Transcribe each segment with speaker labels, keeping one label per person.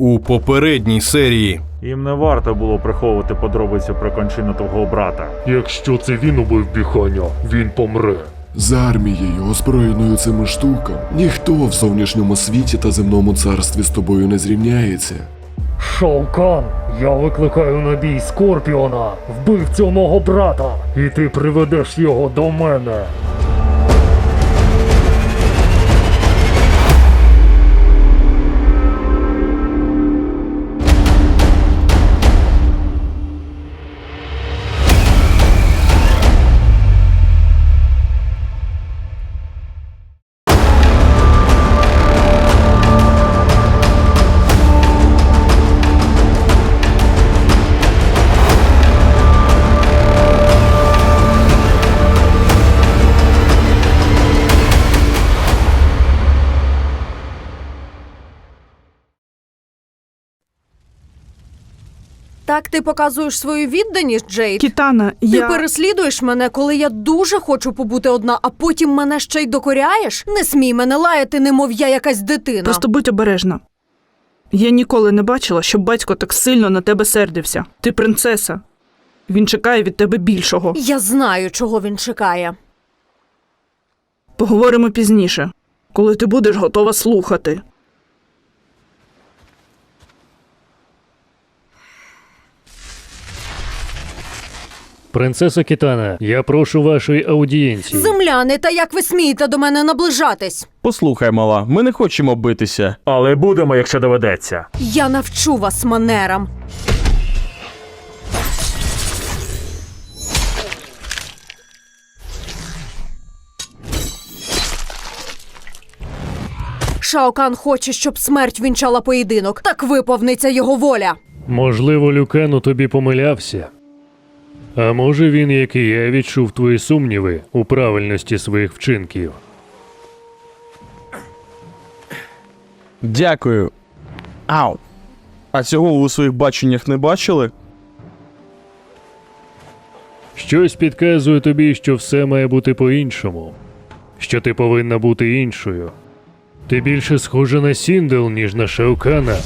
Speaker 1: у попередній серії.
Speaker 2: Їм не варто було приховувати подробиці про кончину твого брата.
Speaker 3: Якщо це він убив Біханя, він помре.
Speaker 4: З армією, озброєною цими штуками, ніхто в зовнішньому світі та земному царстві з тобою не зрівняється.
Speaker 3: Шаукан, я викликаю на бій Скорпіона, вбивцю мого брата, і ти приведеш його до мене.
Speaker 5: Так ти показуєш свою відданість, Джейд?
Speaker 6: Кітана,
Speaker 5: Ти
Speaker 6: я...
Speaker 5: переслідуєш мене, коли я дуже хочу побути одна, а потім мене ще й докоряєш? Не смій мене лаяти, немов я якась дитина.
Speaker 6: Просто будь обережна. Я ніколи не бачила, щоб батько так сильно на тебе сердився. Ти принцеса. Він чекає від тебе більшого.
Speaker 5: Я знаю, чого він чекає.
Speaker 6: Поговоримо пізніше, коли ти будеш готова слухати.
Speaker 3: Принцеса Кітана, я прошу вашої аудієнції.
Speaker 5: Земляни, та як ви смієте до мене наближатись?
Speaker 7: Послухай, мала, ми не хочемо битися.
Speaker 2: Але будемо, якщо доведеться.
Speaker 5: Я навчу вас манерам. Шаокан хоче, щоб смерть вінчала поєдинок. Так виповниться його воля.
Speaker 3: Можливо, Люкен у тобі помилявся. А може він, як і я, відчув твої сумніви у правильності своїх вчинків.
Speaker 7: Дякую. Ау. А цього ви у своїх баченнях не бачили?
Speaker 3: Щось підказує тобі, що все має бути по-іншому, що ти повинна бути іншою. Ти більше схожа на Сіндел, ніж на Шаукана.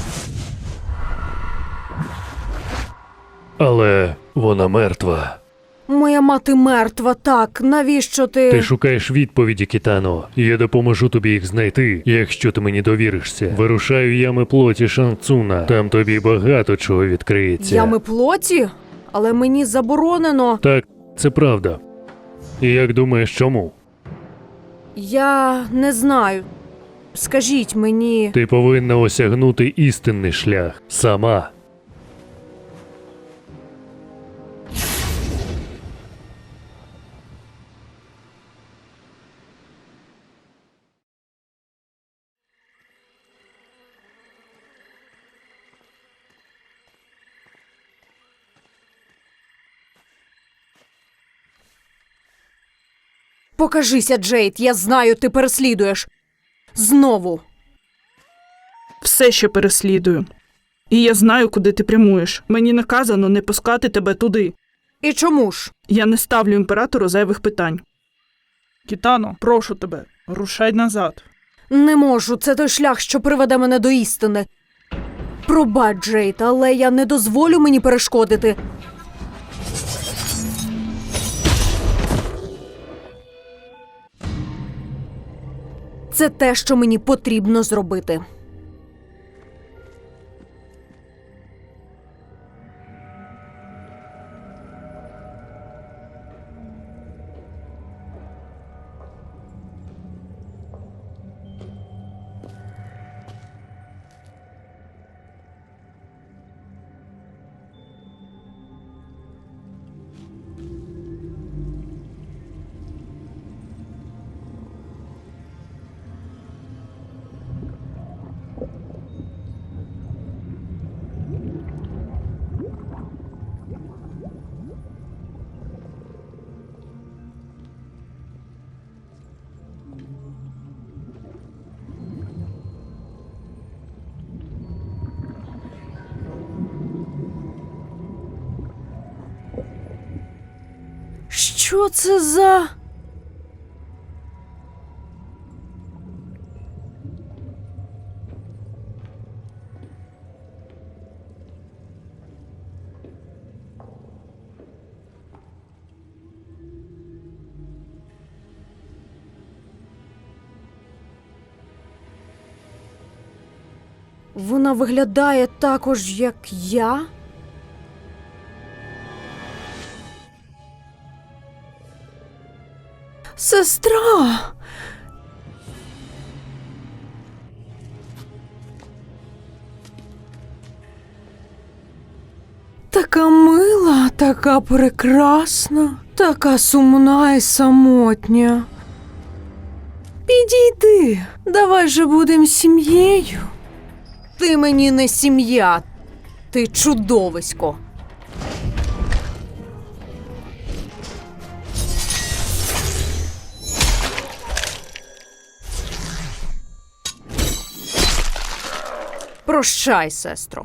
Speaker 3: Але вона мертва.
Speaker 5: Моя мати мертва, так. Навіщо ти.
Speaker 3: Ти шукаєш відповіді, Кітано. Я допоможу тобі їх знайти, якщо ти мені довіришся. Вирушаю ями плоті Шанцуна. Там тобі багато чого відкриється.
Speaker 5: Ями плоті? Але мені заборонено.
Speaker 3: Так, це правда. І як думаєш, чому?
Speaker 5: Я не знаю. Скажіть мені.
Speaker 3: Ти повинна осягнути істинний шлях сама.
Speaker 5: Покажися, Джейд, я знаю, ти переслідуєш. Знову.
Speaker 6: Все ще переслідую. І я знаю, куди ти прямуєш. Мені наказано не пускати тебе туди.
Speaker 5: І чому ж?
Speaker 6: Я не ставлю імператору зайвих питань. Кітано, прошу тебе, рушай назад.
Speaker 5: Не можу, це той шлях, що приведе мене до істини. Пробач, Джейд, але я не дозволю мені перешкодити. Це те, що мені потрібно зробити. Що це за. Вона виглядає також, як я. Сестра. Така мила, така прекрасна, така сумна і самотня. Підійди, давай же будемо сім'єю. Ти мені не сім'я, ти чудовисько. Прощай, сестро.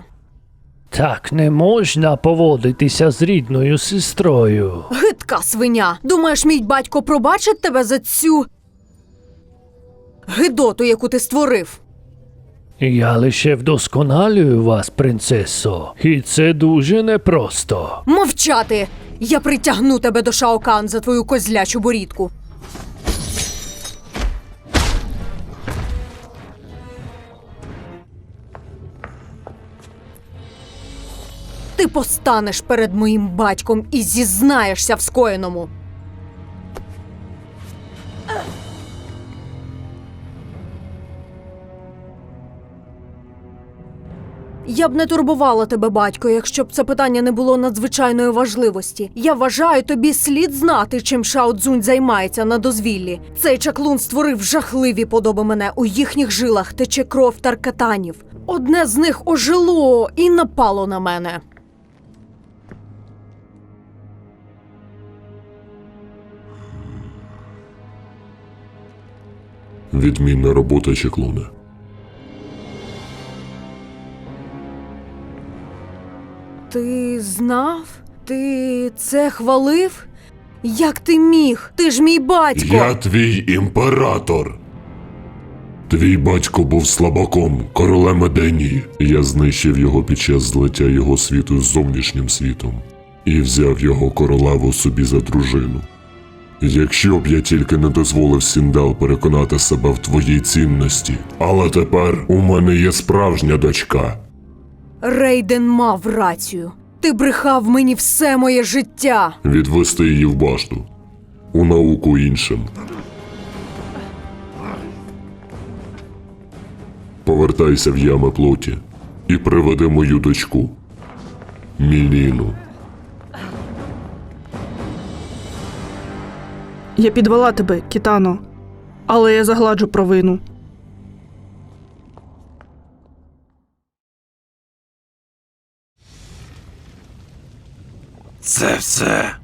Speaker 3: Так не можна поводитися з рідною сестрою.
Speaker 5: Гидка свиня. Думаєш, мій батько пробачить тебе за цю гидоту, яку ти створив?
Speaker 3: Я лише вдосконалюю вас, принцесо, і це дуже непросто.
Speaker 5: Мовчати! Я притягну тебе до Шаокан за твою козлячу борідку. Ти постанеш перед моїм батьком і зізнаєшся в скоєному. Я б не турбувала тебе, батько, якщо б це питання не було надзвичайної важливості. Я вважаю, тобі слід знати, чим Шао Цзунь займається на дозвіллі. Цей чаклун створив жахливі подоби мене. У їхніх жилах тече кров таркатанів. Одне з них ожило і напало на мене.
Speaker 4: Відмінна робота чеклуна.
Speaker 5: Ти знав? Ти це хвалив? Як ти міг? Ти ж мій батько.
Speaker 4: Я твій імператор. Твій батько був слабаком, королем Еденії. Я знищив його під час злиття його світу з зовнішнім світом і взяв його королеву собі за дружину. Якщо б я тільки не дозволив Сіндал переконати себе в твоїй цінності, але тепер у мене є справжня дочка.
Speaker 5: Рейден мав рацію. Ти брехав мені все моє життя.
Speaker 4: Відвести її в башту. У науку іншим. Повертайся в ями плоті і приведи мою дочку. Міліну.
Speaker 6: Я підвела тебе, Кітано, але я загладжу провину.
Speaker 8: Це все.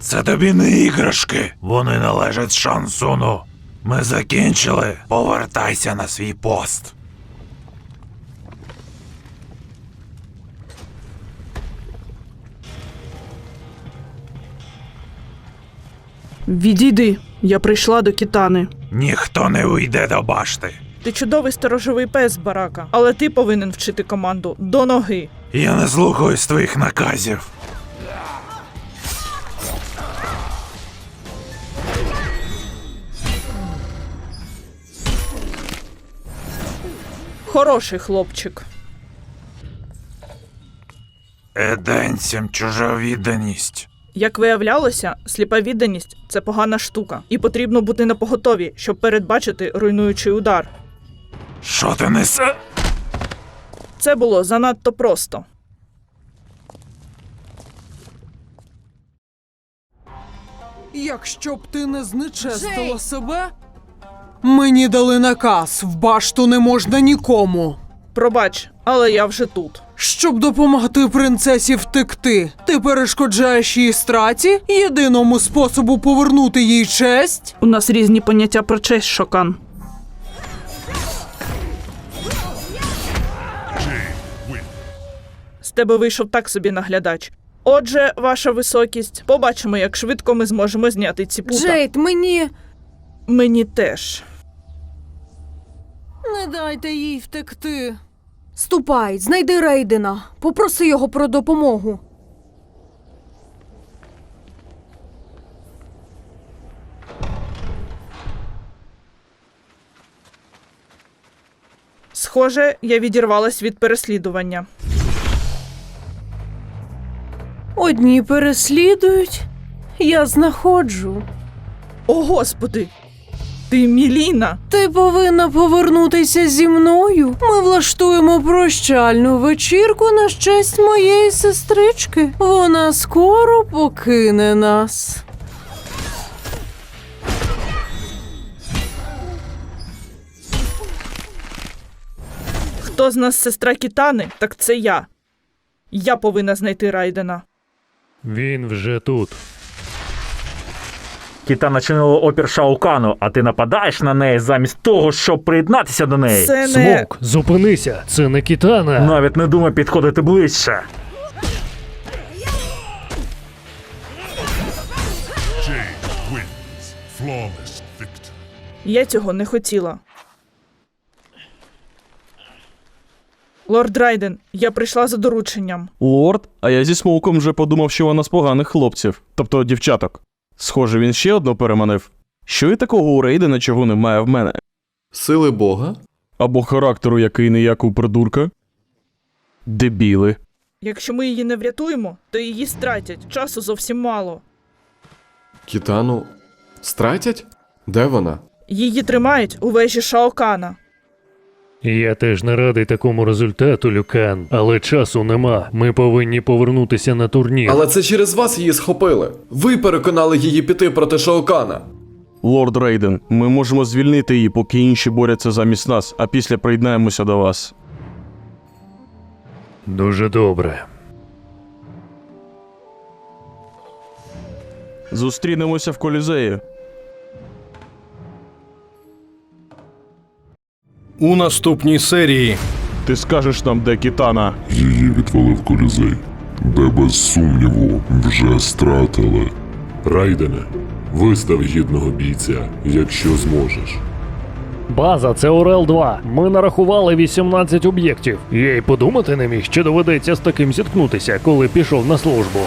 Speaker 8: Це тобі не іграшки. Вони належать шансуну. Ми закінчили. Повертайся на свій пост.
Speaker 6: Відійди, я прийшла до Кітани.
Speaker 8: Ніхто не уйде до башти.
Speaker 6: Ти чудовий сторожовий пес, барака, але ти повинен вчити команду до ноги.
Speaker 8: Я не слухаюсь твоїх наказів.
Speaker 6: Хороший хлопчик.
Speaker 8: Еденцям чужа відданість.
Speaker 6: Як виявлялося, сліпа відданість це погана штука, і потрібно бути на поготові, щоб передбачити руйнуючий удар.
Speaker 8: Що ти несе?
Speaker 6: Це було занадто просто.
Speaker 9: Якщо б ти не знечестила
Speaker 5: Джей!
Speaker 9: себе. Мені дали наказ в башту не можна нікому.
Speaker 6: Пробач, але я вже тут.
Speaker 9: Щоб допомогти принцесі втекти, ти перешкоджаєш її страті, єдиному способу повернути їй честь.
Speaker 6: У нас різні поняття про честь, Шокан. З тебе вийшов так собі наглядач. Отже, ваша високість, побачимо, як швидко ми зможемо зняти ці пута.
Speaker 5: Джейд, мені
Speaker 6: Мені теж.
Speaker 9: Не дайте їй втекти.
Speaker 5: Ступай, знайди Рейдена, попроси його про допомогу.
Speaker 6: Схоже, я відірвалась від переслідування.
Speaker 5: Одні переслідують, я знаходжу.
Speaker 6: О, господи! Ти Міліна!
Speaker 5: Ти повинна повернутися зі мною. Ми влаштуємо прощальну вечірку на честь моєї сестрички. Вона скоро покине нас.
Speaker 6: Хто з нас сестра Кітани, так це я. Я повинна знайти Райдена.
Speaker 3: Він вже тут.
Speaker 2: Кітана чинила опір Шаукану, а ти нападаєш на неї замість того, щоб приєднатися до неї.
Speaker 6: Це не.
Speaker 3: Смок, зупинися! Це не кітана.
Speaker 2: Навіть не думай підходити ближче.
Speaker 6: Я цього не хотіла. Лорд Райден, я прийшла за дорученням.
Speaker 7: Лорд, а я зі смоуком вже подумав, що вона з поганих хлопців, тобто дівчаток. Схоже, він ще одну переманив. Що і такого у Рейдена, чого немає в мене?
Speaker 1: Сили Бога?
Speaker 7: Або характеру, який не як у придурка? Дебіли.
Speaker 6: Якщо ми її не врятуємо, то її стратять. Часу зовсім мало.
Speaker 1: Кітану стратять? Де вона?
Speaker 6: Її тримають у вежі Шаокана.
Speaker 3: Я теж не радий такому результату, Люкан, але часу нема. Ми повинні повернутися на турнір.
Speaker 10: Але це через вас її схопили. Ви переконали її піти проти Шаокана.
Speaker 7: Лорд Рейден, ми можемо звільнити її, поки інші борються замість нас, а після приєднаємося до вас.
Speaker 3: Дуже добре.
Speaker 7: Зустрінемося в колізеї.
Speaker 1: У наступній серії
Speaker 7: Ти скажеш нам, де Кітана.
Speaker 4: Її відвели в колізей, де без сумніву вже стратили. Райдене, вистав гідного бійця, якщо зможеш.
Speaker 3: База, це Орел 2. Ми нарахували 18 об'єктів. Я й подумати не міг, що доведеться з таким зіткнутися, коли пішов на службу.